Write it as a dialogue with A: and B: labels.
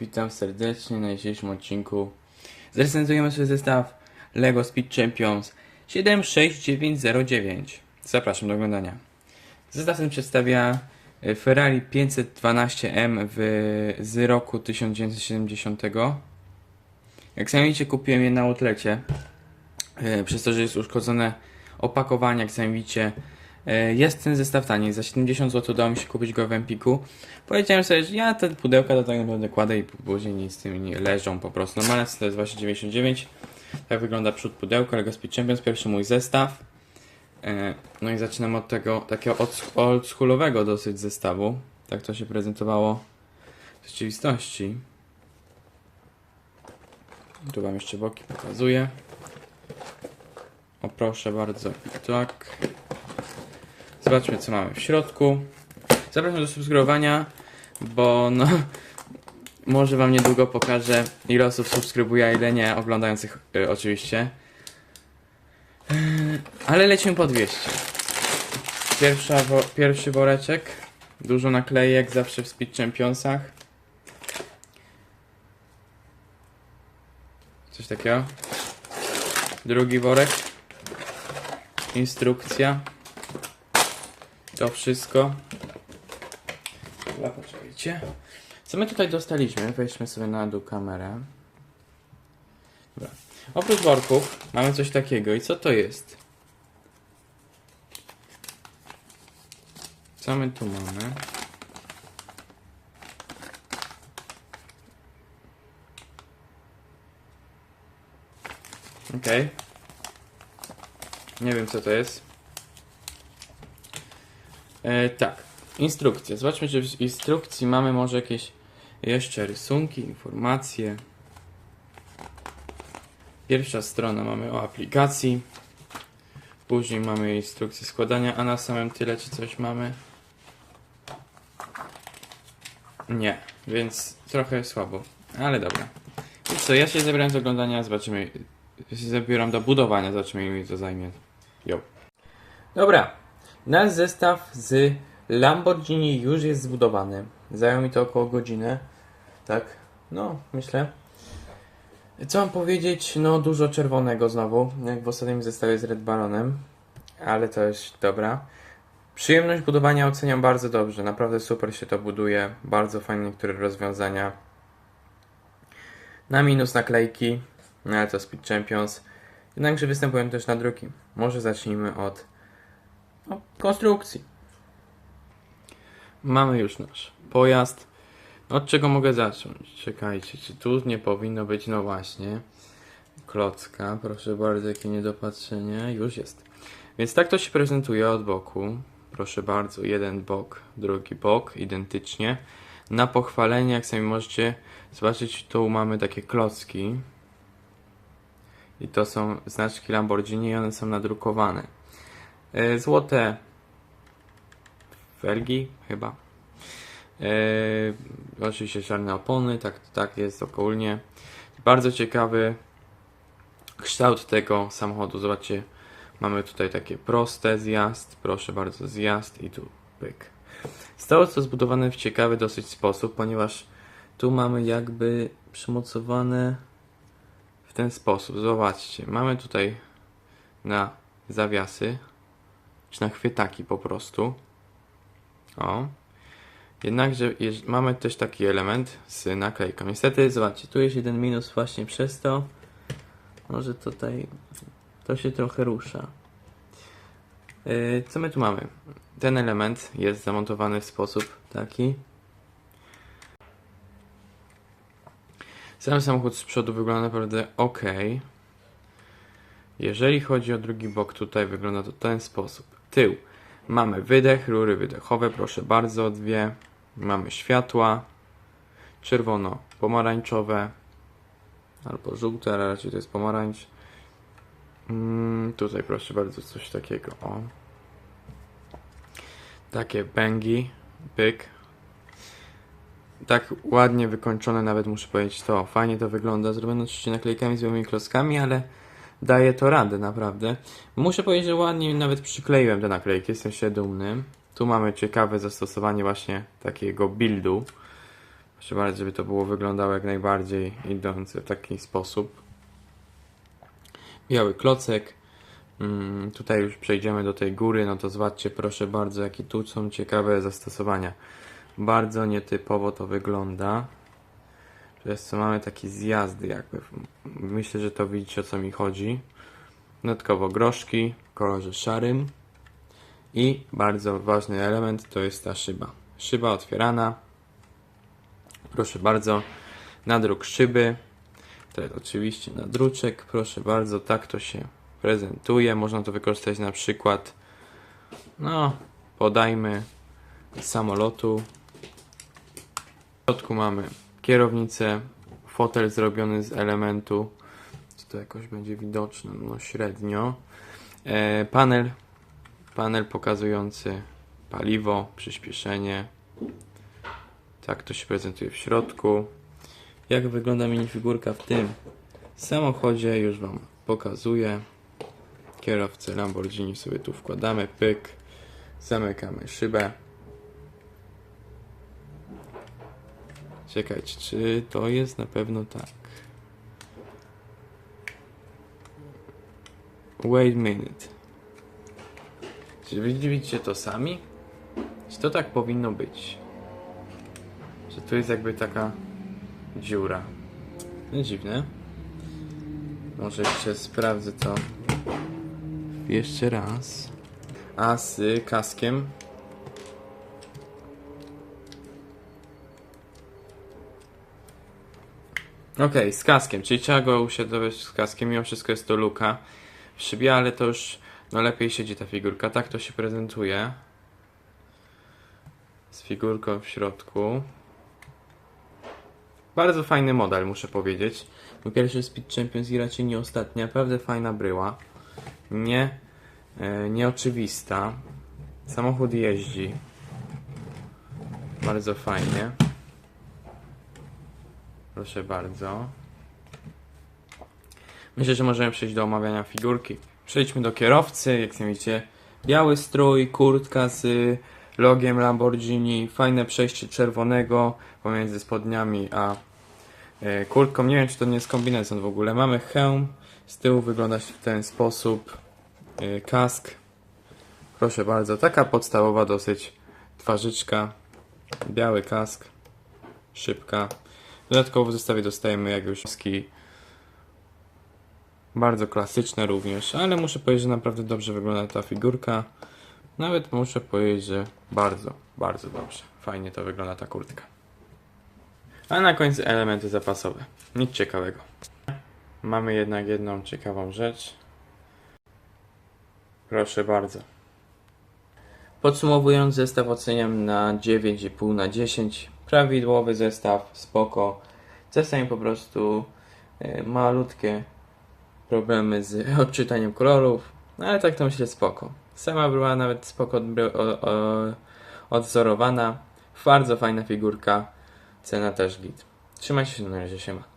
A: Witam serdecznie na dzisiejszym odcinku. Zrecenzujemy sobie zestaw LEGO Speed Champions 76909. Zapraszam do oglądania. Zestaw ten przedstawia e, Ferrari 512M w, z roku 1970. Jak sami widzicie, kupiłem je na outlecie. E, Przez to, że jest uszkodzone opakowanie, jak sami widzicie, jest ten zestaw taniej. Za 70 zł udało mi się kupić go w Empiku. Powiedziałem sobie, że ja te pudełka to tak naprawdę kładę i później nic z tymi leżą po prostu. Normalne to jest właśnie 99. Tak wygląda przód pudełka LEGO Speed Champions, pierwszy mój zestaw. E, No i zaczynam od tego takiego oldschoolowego dosyć zestawu. Tak to się prezentowało w rzeczywistości. Tu wam jeszcze boki pokazuję. O proszę bardzo, tak. Zobaczmy co mamy w środku. Zapraszam do subskrybowania, bo no może wam niedługo pokażę ile osób subskrybuje, a ile nie, oglądających y, oczywiście. Yy, ale lecimy po 200. Pierwsza wo pierwszy woreczek. Dużo naklejek, zawsze w Speed Championsach. Coś takiego. Drugi worek. Instrukcja. To wszystko. Dobra, poczekajcie. Co my tutaj dostaliśmy? Weźmy sobie na dół kamerę. Dobra. Oprócz worków mamy coś takiego. I co to jest? Co my tu mamy? Okej. Nie wiem co to jest. E, tak. Instrukcja. Zobaczmy, czy w instrukcji mamy może jakieś jeszcze rysunki, informacje. Pierwsza strona mamy o aplikacji. Później mamy instrukcję składania, a na samym tyle czy coś mamy? Nie, więc trochę słabo, ale dobra. I co, ja się zebrałem do oglądania, zobaczymy. Ja się zabieram do budowania, zobaczymy ile mi to zajmie. Jo. Dobra, nasz zestaw z Lamborghini już jest zbudowany. Zajęło mi to około godziny. Tak, no, myślę. Co mam powiedzieć? No, dużo czerwonego znowu, jak w ostatnim zestawie z Red Baronem. Ale to jest dobra. Przyjemność budowania oceniam bardzo dobrze. Naprawdę super się to buduje. Bardzo fajne niektóre rozwiązania. Na minus naklejki, no ale to Speed Champions. Jednakże występują też na drugi. Może zacznijmy od no, konstrukcji. Mamy już nasz pojazd. Od czego mogę zacząć? Czekajcie, czy tu nie powinno być, no właśnie, klocka. Proszę bardzo, jakie niedopatrzenie. Już jest. Więc tak to się prezentuje od boku. Proszę bardzo, jeden bok, drugi bok, identycznie. Na pochwalenie, jak sami możecie zobaczyć, tu mamy takie klocki. I to są znaczki Lamborghini i one są nadrukowane. E, Złote felgi chyba. E, oczywiście czarne opony, tak, tak jest ogólnie. Bardzo ciekawy kształt tego samochodu. Zobaczcie, mamy tutaj takie proste zjazd, proszę bardzo, zjazd i tu pyk. Zostało to zbudowane w ciekawy dosyć sposób, ponieważ tu mamy jakby przymocowane w ten sposób. Zobaczcie, mamy tutaj na zawiasy, czy na chwytaki po prostu. O. Jednakże mamy też taki element z naklejką. Niestety, zobaczcie, tu jest jeden minus właśnie przez to, może tutaj to się trochę rusza. Yy, co my tu mamy? Ten element jest zamontowany w sposób taki. Sam samochód z przodu wygląda naprawdę ok. Jeżeli chodzi o drugi bok, tutaj wygląda to w ten sposób. Tył. Mamy wydech, rury wydechowe, proszę bardzo, dwie. Mamy światła, czerwono-pomarańczowe, albo żółte, ale raczej to jest pomarańcz. Mm, tutaj proszę bardzo coś takiego, o. Takie bęgi, pyk. Tak ładnie wykończone, nawet muszę powiedzieć to. Fajnie to wygląda, zrobione oczywiście naklejkami z białymi klockami, ale daje to radę, naprawdę. Muszę powiedzieć, że ładnie nawet przykleiłem te naklejki, jestem się dumny. Tu mamy ciekawe zastosowanie właśnie takiego buildu. Proszę bardzo, żeby to było wyglądało jak najbardziej idące w taki sposób. Biały klocek. Mm, tutaj już przejdziemy do tej góry, no to zobaczcie proszę bardzo, jakie tu są ciekawe zastosowania. Bardzo nietypowo to wygląda. Przez co mamy takie zjazdy jakby. Myślę, że to widzicie o co mi chodzi. Dodatkowo groszki w kolorze szarym. I bardzo ważny element to jest ta szyba. Szyba otwierana. Proszę bardzo. Nadruk szyby. Teraz oczywiście nadruczek. Proszę bardzo, tak to się prezentuje. Można to wykorzystać na przykład. No, podajmy samolotu. W środku mamy kierownicę, fotel zrobiony z elementu. Czy to jakoś będzie widoczne? No średnio. E, panel, panel pokazujący paliwo, przyspieszenie. Tak to się prezentuje w środku. Jak wygląda minifigurka w tym samochodzie, już Wam pokazuję. Kierowcę Lamborghini sobie tu wkładamy, pyk, zamykamy szybę. Czekajcie, czy to jest na pewno tak? Wait a minute. Czy wy widzicie to sami? Czy to tak powinno być? Że tu jest jakby taka dziura. No dziwne. Może jeszcze sprawdzę to jeszcze raz. A z kaskiem Okej, z kaskiem, czyli trzeba go usiadować z kaskiem, mimo wszystko jest to luka w szybie, ale to już no lepiej siedzi ta figurka, tak to się prezentuje. Z figurką w środku. Bardzo fajny model, muszę powiedzieć. Mój pierwszy Speed Champions i raczej nie ostatni, naprawdę fajna bryła. Nie, e, nieoczywista. Samochód jeździ. Bardzo fajnie. Proszę bardzo. Myślę, że możemy przejść do omawiania figurki. Przejdźmy do kierowcy. Jak widzicie, biały strój, kurtka z logiem Lamborghini, fajne przejście czerwonego pomiędzy spodniami a e, kurtką. Nie wiem, czy to nie jest kombinezon w ogóle. Mamy hełm, z tyłu wygląda w ten sposób. E, kask. Proszę bardzo, taka podstawowa dosyć twarzyczka. Biały kask, szybka. Dodatkowo w zestawie dostajemy jak już ski bardzo klasyczne również, ale muszę powiedzieć, że naprawdę dobrze wygląda ta figurka. Nawet muszę powiedzieć, że bardzo, bardzo dobrze. Fajnie to wygląda ta kurtka. A na końcu elementy zapasowe. Nic ciekawego. Mamy jednak jedną ciekawą rzecz. Proszę bardzo. Podsumowując, zestaw oceniam na 9,5 na 10. Prawidłowy zestaw, spoko. Czasami po prostu e, malutkie problemy z odczytaniem kolorów, no ale tak to myślę spoko. Sama była nawet spoko o, o, odwzorowana. Bardzo fajna figurka. Cena też git. Trzymajcie się na razie, siema.